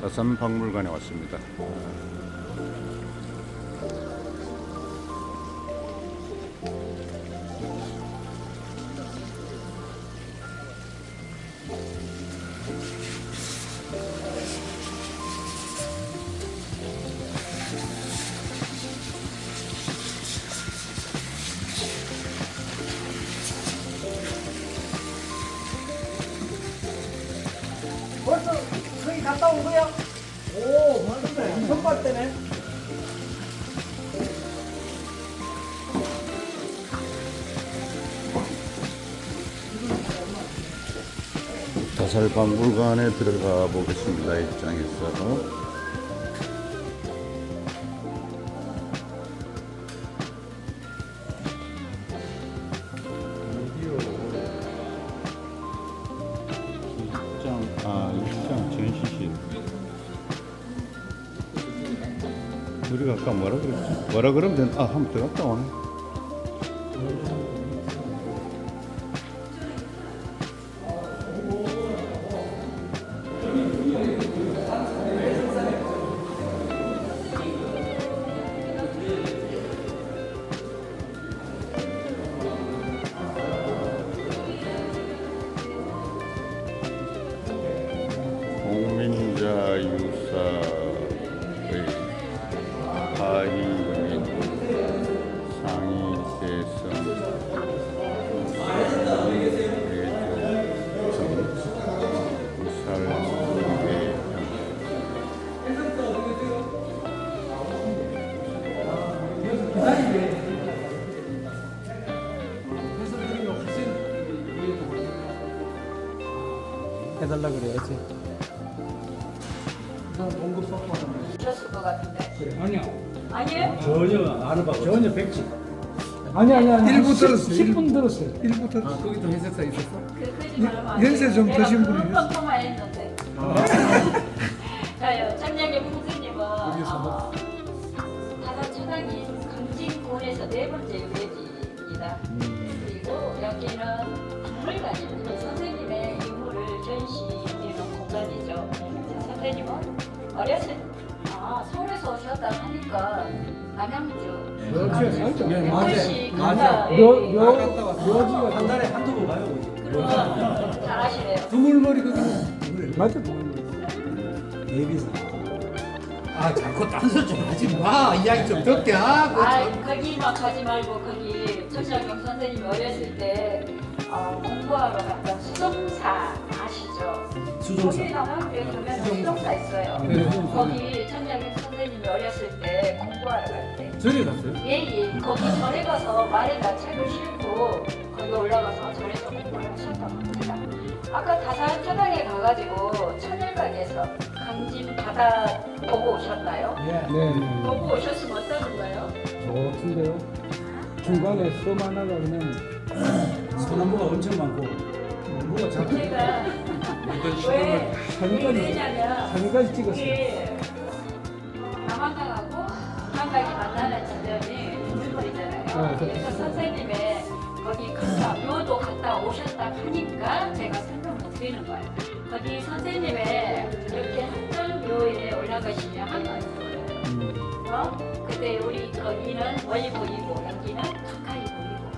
자산박물관에 왔습니다. 갔다 온 거야? 오, 맞네. 선발 때네. 자살박물관에 들어가 보겠습니다. 입장에서. 우리가 아까 뭐라 그랬지? 뭐라 그러면 된, 아, 한번 들어갔다 오네. 해달라 그래야지. 것 같은데. 아니야. 아니에요? 전혀 안 해봐. 전혀 백지. 아니 아니 아니. 일부 들었어요. 10분 들었어요. 일부 들었어요. 아, 거기도 회사사 있었어? 그안 연세 좀 내가 드신 분이요? 네, 맞아요. 그것이 맞아. 뭔가, 묘, 예, 묘, 묘지가 한 달에 한두 번 가요. 그럼 잘하시네요. 두물머리 거기. 맞아. 예비사. 아, 자꾸 딴소 좀 하지 마. 이야기 좀 듣게 하고. 아, 거기만 가지 말고 거기 천장경 선생님이 어렸을 때 어, 공부하러 갔던 수정사 아시죠? 수정사. 거기 남양주에 가면 수정사 있어요. 네. 거기 천장경 선생님이 어렸을 때 전에 갔어요? 예예 거기 절에 가서 말에다 책을 싣고 거기 올라가서 절에서 공부를 하셨다고 합니다. 아까 다산 천당에 가가지고 천일각에서 강진 바다 보고 오셨나요? 네. 네. 보고 오셨으면 어떠는가요? 좋던데요. 중간에 섬 하나가 그냥 소나무가 엄청 많고 뭐가 자꾸 제가 왜 왜냐면 사진까지 찍었어요. 이게 그래서 선생님의 거기 갔다 묘도 갔다 오셨다 하니까 제가 설명을 드리는 거예요. 거기 선생님의 이렇게 한정묘에 올라가시면 한강 있어요. 음. 어? 근데 우리 거기는 멀리 보이고 여기는 가까이 보이고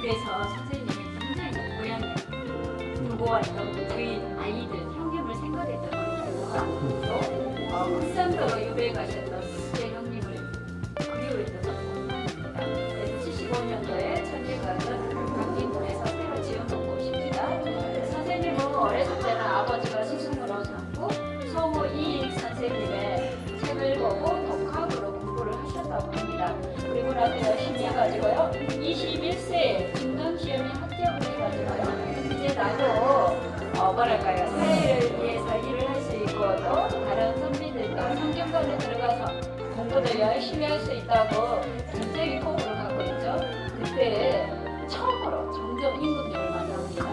그래서 선생님이 굉장히 고향에 두고 왔던 저희 아이들 형님을 생각했던 거예요. 또 울산도로 유배 가셨던 성경관에 들어가서 공부를 열심히 할 수 있다고 굉장히 꿈을 갖고 있죠. 그때 처음으로 정정 임금님을 만납니다.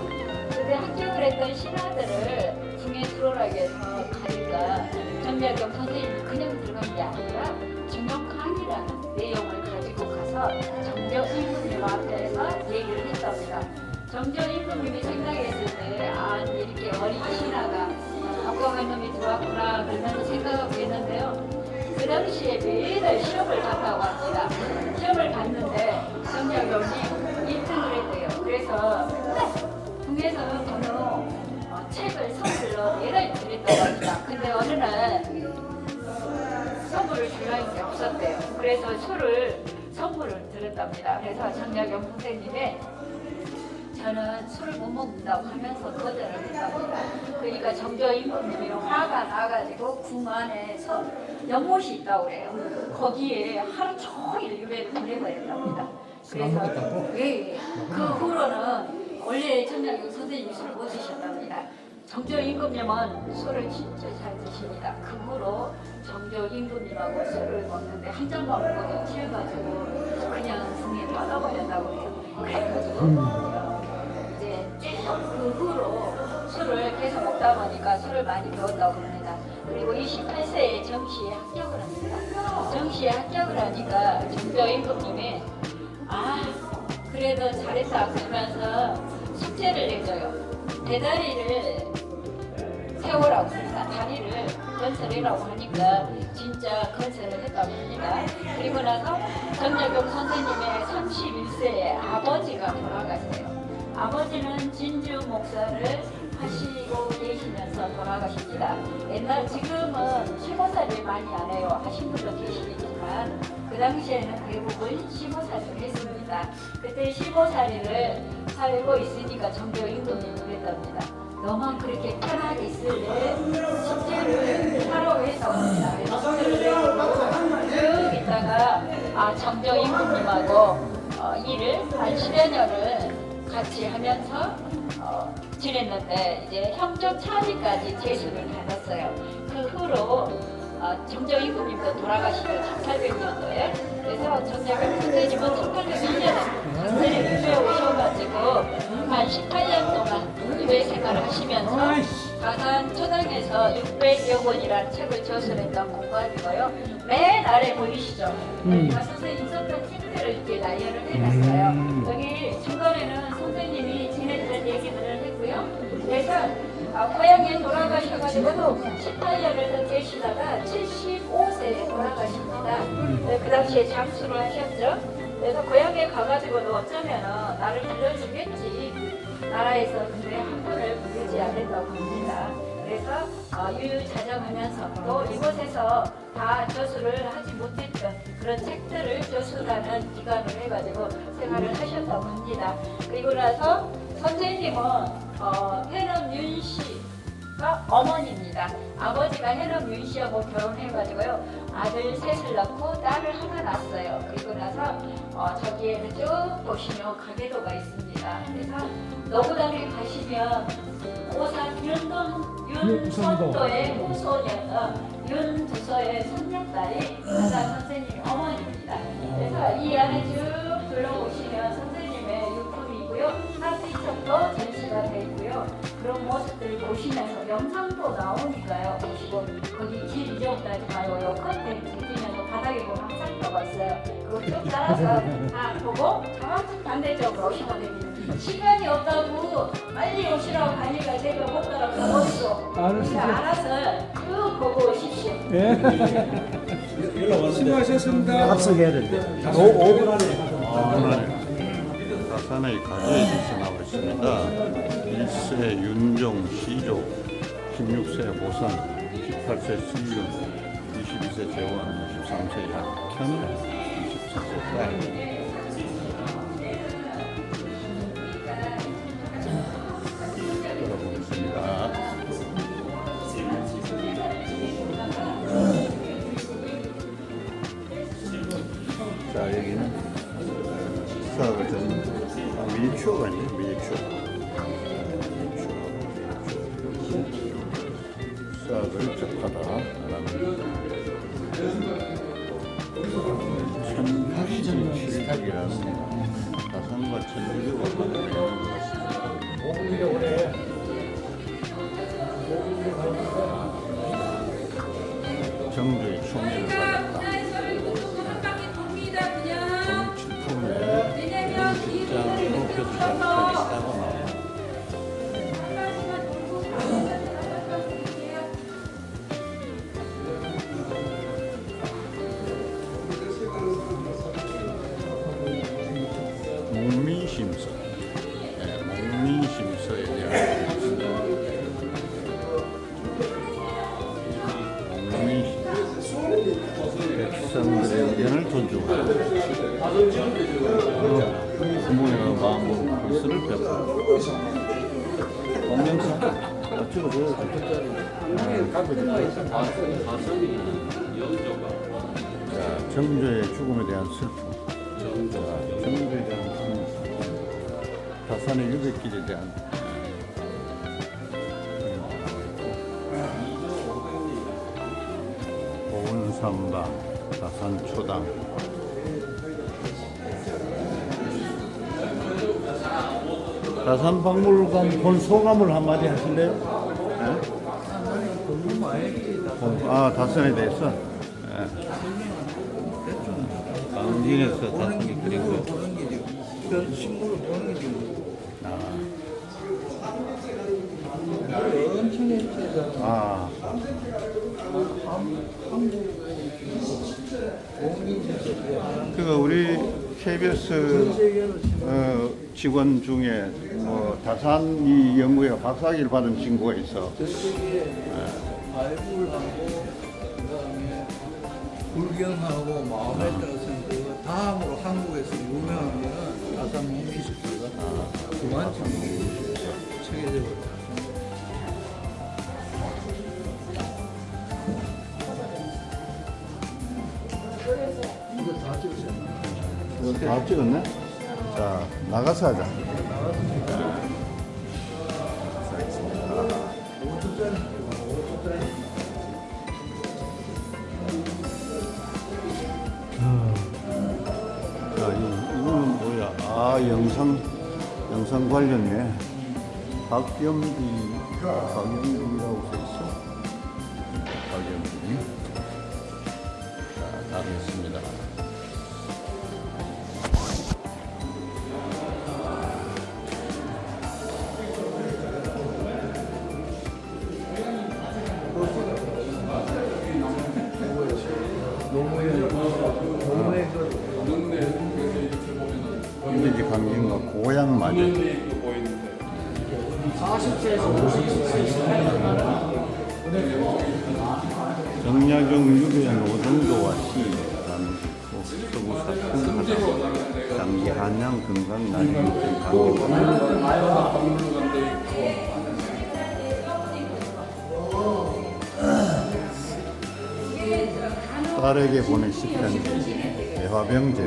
그때 합격을 했던 신하들을 중에 수월하게 해서 가니까 전멸경 선생님이 그냥 들어간 게 아니라 정정 강의라는 내용을 가지고 가서 정정 임금님 앞에서 얘기를 했답니다. 정정 임금님이 생각했을 때, 아, 이렇게 놈이 들어왔구나 그러면서 생각하고 있는데요. 그 당시에 매일 시험을 갔다고 합니다. 시험을 갔는데 정약용이 1등을 했대요. 그래서 동에서 번호 어, 책을 선물로 매달 드렸다고 합니다. 근데 어느 날 선물을 주려는 게 없었대요. 그래서 술을 선물을 드렸답니다. 그래서 정약용 선생님의 저는 술을 못 먹는다고 하면서 거절을. 그러니까 정조 임금님이 화가 나가지고 궁 안에서 연못이 있다고 그래요. 거기에 하루 종일 유배를 보내버렸답니다. 먹었다고? 예, 예. 그 후로는 원래 정약용 선생님이 술을 못 드셨답니다. 정조 임금님은 술을 진짜 잘 드십니다. 그 후로 정조 임금님하고 술을 먹는데 한 잔만 먹어도 취해가지고 그냥 승에 빠져버렸다고 해요. 그래가지고 보니까 술을 많이 배웠다고 합니다. 그리고 28세에 정시에 합격을 합니다. 정시에 합격을 하니까 정조 임금님이 아 그래도 잘했다 그러면서 숙제를 내줘요. 대다리를 세우라고 합니다. 다리를 건설해라고 하니까 진짜 건설을 했다고 합니다. 그리고 나서 정약용 선생님의 31세에 아버지가 돌아가세요. 아버지는 진주 목사를 하시고 계시면서 돌아가십니다. 옛날 지금은 시모살이 많이 안 해요. 하신 분도 계시지만 그 당시에는 대부분 시모살이를 했습니다. 그때 시모살이를 살고 있으니까 정교 임금이 그랬답니다. 너만 그렇게 편하게 있을래? 숙제를 하라고 해서 내고 쭉 있다가 아 정조 임금님하고 어, 일을 한 10여 년을 같이 하면서 어, 지냈는데 이제 형조 차지까지 제수를 받았어요. 그 후로 어, 정조 임금님도 돌아가시고 1800년도에 그래서 정약용 선생님은 1800년에 박사를 유배에 오셔가지고 한 18년 동안 유배 생활을 하시면서 가산 초당에서 600여 권이라는 책을 저술했던 공부하고요. 맨 아래 보이시죠? 음. 다 선생님 썼던 책들을 이렇게 나열을 해놨어요. 음. 여기 중간에는 선생님이 지냈던 얘기들을 했고요. 그래서 아, 고향에 돌아가셔가지고도 18년을 더 계시다가 75세에 돌아가십니다. 네, 그 당시에 장수를 하셨죠. 그래서 고향에 가가지고도 어쩌면은 나를 불러주겠지. 나라에서 근데 한 번을 부르지 않는다고 합니다. 그래서 어, 유유자정하면서 또 이곳에서 다 저수를 하지 못했던 그런 책들을 저수라는 기관을 해가지고 생활을 하셨다고 합니다. 그리고 나서 선생님은 어, 해넘 윤 씨가 어머니입니다. 아버지가 해넘 윤 씨하고 결혼해가지고요 아들 셋을 낳고 딸을 하나 낳았어요. 그리고 나서 어, 저기에는 쭉 보시면 가게도가 있습니다. 그래서 노구당에 가시면 오산 윤돈 윤선도의 후손이었던 윤두서의 손녀딸이 가장 선생님 어머니입니다. 그래서 이 안에 쭉 둘러보시면 선생님의 유품이고요. 하트척도 전시가 되어 있고요. 그런 모습들을 보시면서 영상도 나오니까요. 보시고 거기 길 잊어먹다지 마요. 요 컨텐츠 찍으면서 바닥에 보면 항상 떠봤어요. 그거 쭉 따라서 다 보고 정확히 반대쪽으로 오시면 됩니다. 시간이 없다고 빨리 오시라고 하니까 제가 못 따라가겠어. 알았어요. 알아서 쭉 보고 오십시오. 예. 수고하셨습니다. 합석해야 된대. 아, 오늘 다산의 가재에서 나와 있습니다. 1세 윤종 시조, 16세 모선, 18세 수윤, 22세 재원, 23세 약현, 24세 딸. 1087이라는 가상과 천주교가 만든 것 같습니다. 정주의 총애를 자, 정조의 죽음에 대한 슬픔. 자, 정조에 대한 슬픔. 다산의 유백길에 대한 보은삼방, 다산초당. 다산박물관 본 소감을 한마디 하실래요? 네? 어, 아, 대해서? 네. 강진에서 다산이 그린 거. 식물을 보는 길이요. 아, 엄청 일제가 아, 그거 우리 KBS 어, 직원 중에 뭐 다산 이 연구에 박사기를 받은 친구가 있어. 전 세계에 발굴하고 그다음에 불경하고 마음에 따라서 그 다음으로 한국에서 유명한 거는 다산 미미스트가 그만큼 세계적으로. 이거 다 찍었네? 자, 나가서 하자. 자, 아, 영상, 영상 관련해. 박겸비, 박겸비라고 써있어. 박겸비. 자, 다 됐습니다. 노동조와 시, 남기포, 서구 사풍 하다, 장기 한양 금강 나리육전 강기 딸에게 보낸 시편지 대화병제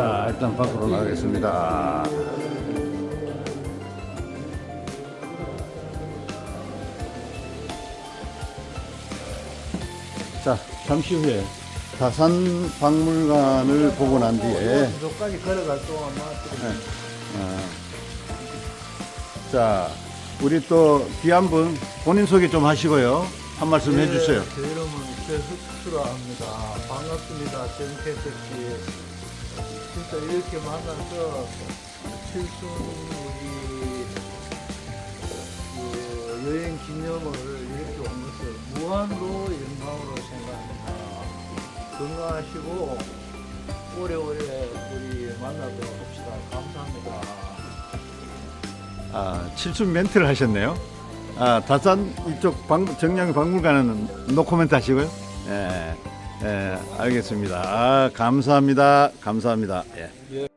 자 일단 밖으로 나가겠습니다 자 잠시 후에 다산 박물관을 보고 난 뒤에 여기까지 걸어갈 동안 막 어, 자 우리 또 귀한 분 본인 소개 좀 하시고요 한 말씀 해주세요 제 이름은 최흑수라 합니다. 반갑습니다. 정태석 씨. 진짜 이렇게 만나서 칠순 우리 그 여행 기념을 이렇게 온 것을 무한으로 영광으로 생각합니다. 건강하시고 오래오래 우리 만나도록 합시다. 감사합니다. 아, 칠순 멘트를 하셨네요. 아, 다산 이쪽 박, 정량 박물관은 노코멘트 하시고요. 예, 예, 알겠습니다. 아, 감사합니다. 감사합니다. 예.